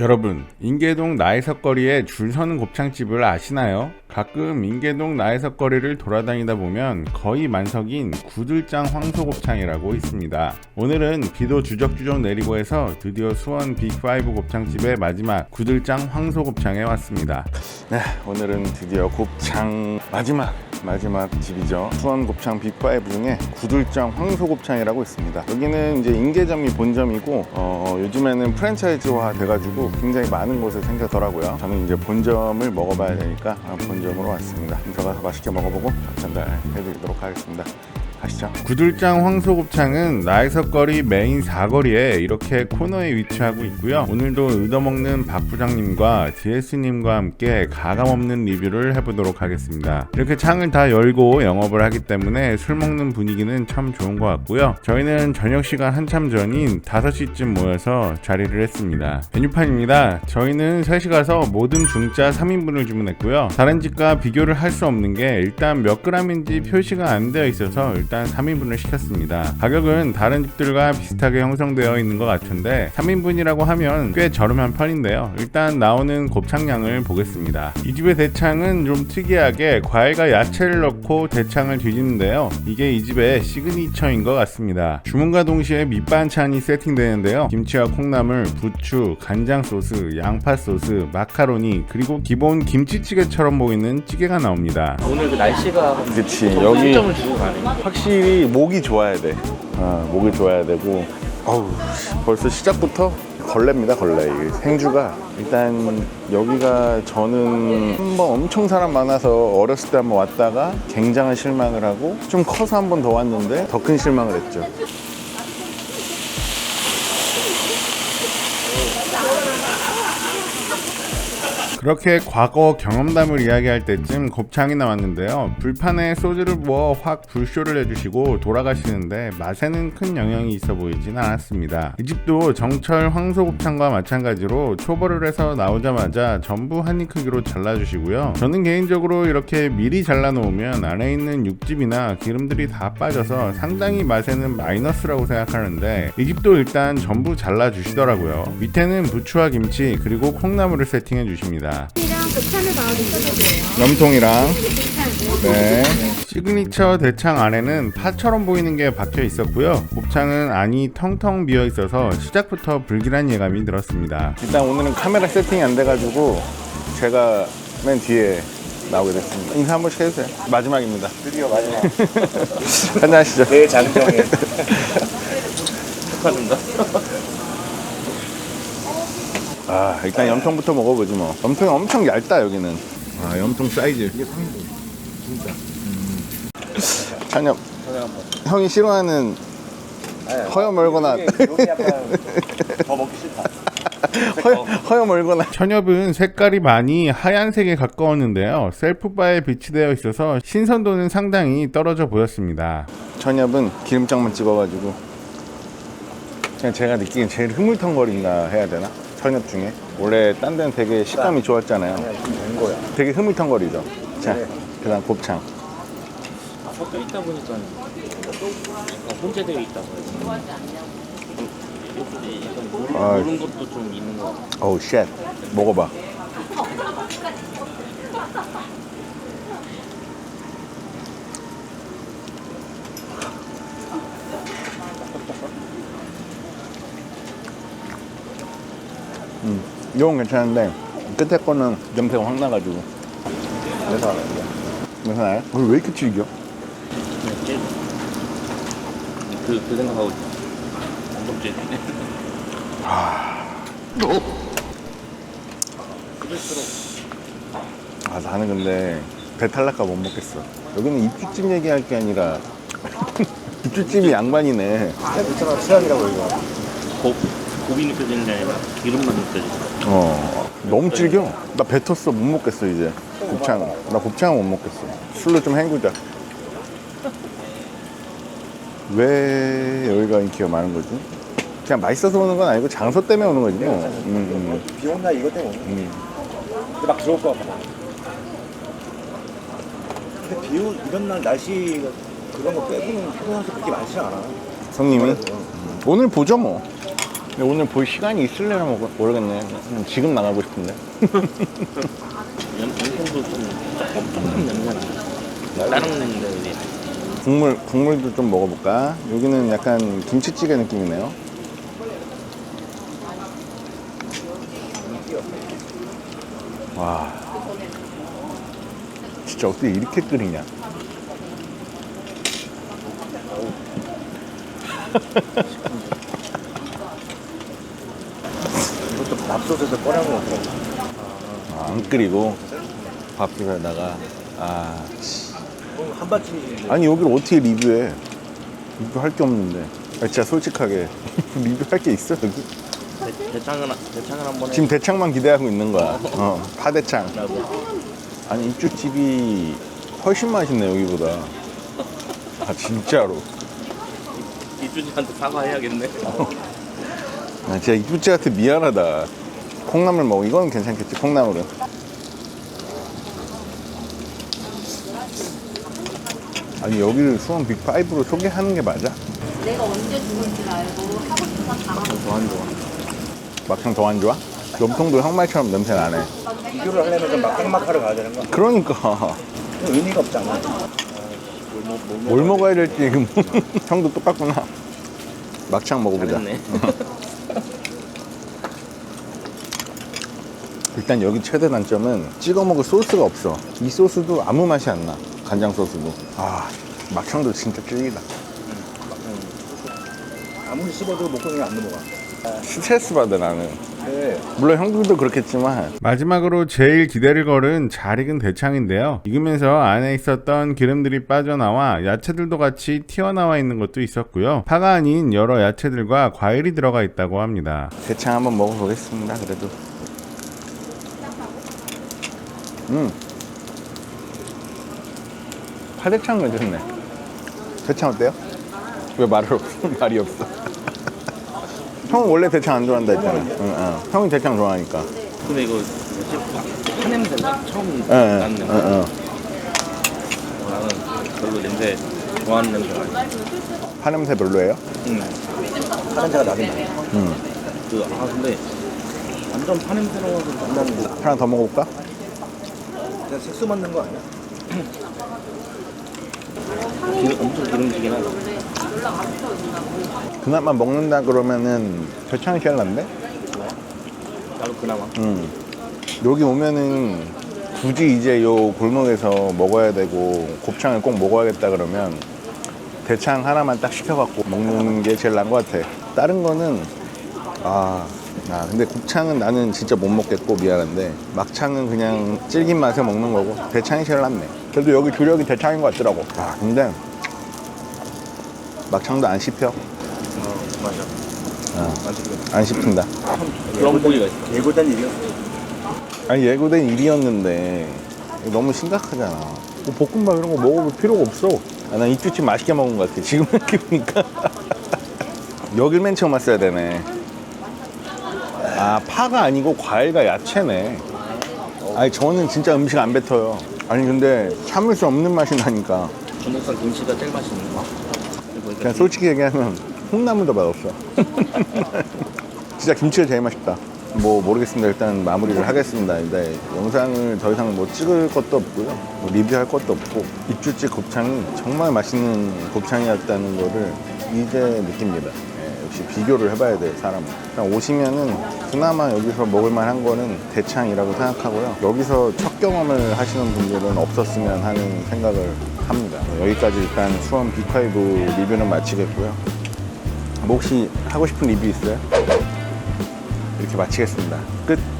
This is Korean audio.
여러분, 인계동 나해석 거리에 줄 서는 곱창집을 아시나요? 가끔 인계동 나해석 거리를 돌아다니다 보면 거의 만석인 구들장 황소곱창이라고 있습니다. 오늘은 비도 주적주적 내리고 해서 드디어 수원 빅5 곱창집의 마지막 구들장 황소곱창에 왔습니다. 네, 오늘은 드디어 곱창 마지막 마지막 집이죠. 수원 곱창 빅5 중에 구들장 황소곱창이라고 있습니다. 여기는 이제 인계점이 본점이고 어, 요즘에는 프랜차이즈화 돼가지고 굉장히 많은 곳에 생겨더라고요. 저는 이제 본점을 먹어봐야 되니까 아, 본점으로 왔습니다. 들어가서 맛있게 먹어보고 전달해드리도록 하겠습니다. 가시죠. 구들장 황소곱창은 나해석거리 메인 사거리에 이렇게 코너에 위치하고 있고요. 오늘도 얻어먹는 박 부장님과 DS님과 함께 가감없는 리뷰를 해보도록 하겠습니다. 이렇게 창을 다 열고 영업을 하기 때문에 술 먹는 분위기는 참 좋은 것 같고요. 저희는 저녁 시간 한참 전인 5시쯤 모여서 자리를 했습니다. 메뉴판입니다. 저희는 3시 가서 모든 중짜 3인분을 주문했고요. 다른 집과 비교를 할 수 없는 게 일단 몇 g인지 표시가 안 되어 있어서 일단 3인분을 시켰습니다. 가격은 다른 집들과 비슷하게 형성되어 있는 것 같은데 3인분이라고 하면 꽤 저렴한 편인데요. 일단 나오는 곱창량을 보겠습니다. 이 집의 대창은 좀 특이하게 과일과 야채를 넣고 대창을 뒤집는데요. 이게 이 집의 시그니처인 것 같습니다. 주문과 동시에 밑반찬이 세팅되는데요. 김치와 콩나물, 부추, 간장 소스, 양파 소스, 마카로니 그리고 기본 김치찌개처럼 보이는 찌개가 나옵니다. 오늘 그 날씨가 그치 주고 가네. 확실히 목이 좋아야 돼. 아, 목이 좋아야 되고. 어우, 벌써 시작부터 걸레입니다, 걸레. 생주가. 일단 여기가 저는 한번 엄청 사람 많아서 어렸을 때 한번 왔다가 굉장한 실망을 하고 좀 커서 한번 더 왔는데 더 큰 실망을 했죠. 그렇게 과거 경험담을 이야기할 때쯤 곱창이 나왔는데요. 불판에 소주를 부어 확 불쇼를 해주시고 돌아가시는데 맛에는 큰 영향이 있어 보이진 않았습니다. 이 집도 정철 황소곱창과 마찬가지로 초벌을 해서 나오자마자 전부 한 입 크기로 잘라주시고요. 저는 개인적으로 이렇게 미리 잘라놓으면 안에 있는 육즙이나 기름들이 다 빠져서 상당히 맛에는 마이너스라고 생각하는데 이 집도 일단 전부 잘라주시더라고요. 밑에는 부추와 김치 그리고 콩나물을 세팅해 주십니다. 이랑 곱창을 넣어주셔도 염통이랑 괜찮고 네. 시그니처 대창 안에는 파처럼 보이는 게 박혀 있었고요. 곱창은 안이 텅텅 비어 있어서 시작부터 불길한 예감이 들었습니다. 일단 오늘은 카메라 세팅이 안 돼가지고 제가 맨 뒤에 나오게 됐습니다. 인사 한 번씩 해주세요. 마지막입니다. 드디어 마지막. 한잔하시죠. 내 장정에 축하드립니다. 아 일단 염통부터 먹어보지 뭐. 염통이 엄청 얇다 여기는. 아 염통 사이즈. 이게 진짜. 찬엽 전화 한번. 형이 싫어하는 허여 멀거나 더 먹기 싫다. 허여, 허여 멀거나 천엽은 색깔이 많이 하얀색에 가까웠는데요 셀프바에 비치되어 있어서 신선도는 상당히 떨어져 보였습니다 천엽은 기름장만 찍어가지고 그냥 제가 느끼기엔 제일 흐물텅거린다 해야 되나? 천엽 중에 원래 딴 데는 되게 식감이 좋았잖아요 그냥 된 거야. 되게 흐물텅거리죠 자 네. 그다음 곱창 아, 섞여 있다 보니까 약간 혼재되어 되나? 예쁘지. 약간 모르, 아. 모르는 것도 좀 있는 것 같아. 어우 쉣 먹어봐 음, 이건 괜찮은데 끝에 거는 냄새가 확 나가지고 그래서 냄새 나요? 어, 왜 이렇게 질겨? 그, 그 생각하고 엄청 째네. 아 나는 근데 배탈 날까 못 먹겠어 여기는 입주집 얘기할 게 아니라 입주집이 양반이네 괜찮아, 취향이라고 이거. 고, 고기 느껴지는 게 아니라 기름만 느껴지고. 어. 너무 질겨. 나 뱉었어. 못 먹겠어 이제. 곱창. 나 곱창 못 먹겠어. 술로 좀 헹구자. 왜 여기가 인기가 많은 거지? 그냥 맛있어서 오는 건 아니고 장소 때문에 오는 거지. 뭐 음, 비 온다 이것 때문에 음, 근데 막 들어올 것 같아. 근데 비 오, 이런 날 날씨 그런 거 빼고는 피곤한 게 그렇게 많지 않아. 음. 성님이? 오늘 보죠 뭐 근데 오늘 볼 시간이 있을래나 모르- 모르겠네. 음, 지금 나가고 싶은데. 양- 양념도 좀 조금 조금 냄새 나. 다른 데에 비해. 국물 국물도 좀 먹어볼까? 여기는 약간 김치찌개 느낌이네요. 와, 진짜 어떻게 이렇게 끓이냐? 이것도 밥솥에서 꺼내 먹더라고. 아, 안 끓이고 밥솥에다가 아, 씨. 그럼 한 바퀴 아니 여기를 어떻게 리뷰해? 리뷰할 게 없는데. 아, 진짜 솔직하게 리뷰할 게 있어 여기? 대- 대창은 대창은 한번 지금 대창만 기대하고 있는 거야. 어, 파대창. 해라고. 아니 이쪽 집이 훨씬 맛있네 여기보다 아 진짜로 이준이한테 사과해야겠네. 아 진짜 이쪽 집한테 미안하다 콩나물 먹어 이건 괜찮겠지 콩나물은 아니 여기를 수원 빅5로 소개하는 게 맞아? 내가 언제 죽을지 알고 하고 싶은 건다 하고 좋아하는 좋아. 막상 더 안 좋아? 염통도 형말처럼 냄새 나네 비교를 하려면 좀 막막하러 가야 되는 거야. 그러니까 의미가 없잖아. 뭘 먹어야 될지 지금 형도 똑같구나 막창 먹어보자 잘했네. 일단 여기 최대 단점은 찍어 먹을 소스가 없어. 이 소스도 아무 맛이 안 나. 간장 소스도. 아, 막창도 진짜 찔기다. 아무리 씹어도 목소리가 안 넘어가. 스트레스 받아 나는. 네. 물론 형들도 그렇겠지만 마지막으로 제일 기대를 걸은 잘 익은 대창인데요. 익으면서 안에 있었던 기름들이 빠져나와 야채들도 같이 튀어나와 있는 것도 있었고요. 파가 아닌 여러 야채들과 과일이 들어가 있다고 합니다. 대창 한번 먹어보겠습니다. 그래도. 음. 파대창 괜찮네. 대창 어때요? 왜 말을 없어? 말이 없어. 형은 원래 대창 안 좋아한다 했잖아. 응, 응. 형이 대창 좋아하니까. 근데 이거 뭐지? 한 냄새가 처음 응, 응, 나는 냄새. 나는 별로 냄새 좋아하는 냄새가 아니야. 파냄새 별로예요? 응. 파냄새가 나긴 나. 응. 그, 아, 근데 완전 파냄새로워서 난다는 거. 하나 더 먹어볼까? 그냥 색소 맞는 거 아니야? 기름, 엄청 기름지긴 하다. 그나마 먹는다 그러면은 대창이 제일 난데? 나도 그나마. 응. 여기 오면은 굳이 이제 요 골목에서 먹어야 되고 곱창을 꼭 먹어야겠다 그러면 대창 하나만 딱 시켜갖고 먹는 게 제일 나은 것 같아. 다른 거는 아, 아 근데 곱창은 나는 진짜 못 먹겠고 미안한데 막창은 그냥 질긴 맛에 먹는 거고 대창이 제일 낫네. 그래도 여기 주력이 대창인 것 같더라고. 아 근데 막창도 안 씹혀. 어, 맞아. 그래. 안 씹힌다. 그런 부위가 있어. 예고된 일이야. 아니 예고된 일이었는데 너무 심각하잖아. 뭐 볶음밥 이런 거 먹어볼 필요가 없어. 아, 난 이쭈집 맛있게 먹은 것 같아. 지금 이렇게 보니까 여길 맨 처음 왔어야 되네. 아 파가 아니고 과일과 야채네. 아니 저는 진짜 음식 안 뱉어요. 아니 근데 참을 수 없는 맛이 나니까 중국산 김치가 제일 맛있는 거. 그냥 솔직히 얘기하면 콩나물도 맛없어. 진짜 김치가 제일 맛있다. 뭐 모르겠습니다. 일단 마무리를 하겠습니다. 근데 영상을 더 이상 뭐 찍을 것도 없고요. 뭐 리뷰할 것도 없고 입주집 곱창이 정말 맛있는 곱창이었다는 거를 이제 느낍니다. 예, 역시 비교를 해봐야 돼요, 사람은. 그냥 오시면은 그나마 여기서 먹을 만한 거는 대창이라고 생각하고요. 여기서 첫 경험을 하시는 분들은 없었으면 하는 생각을 합니다. 여기까지 일단 수원 빅5 리뷰는 마치겠고요. 뭐 혹시 하고 싶은 리뷰 있어요? 이렇게 마치겠습니다. 끝.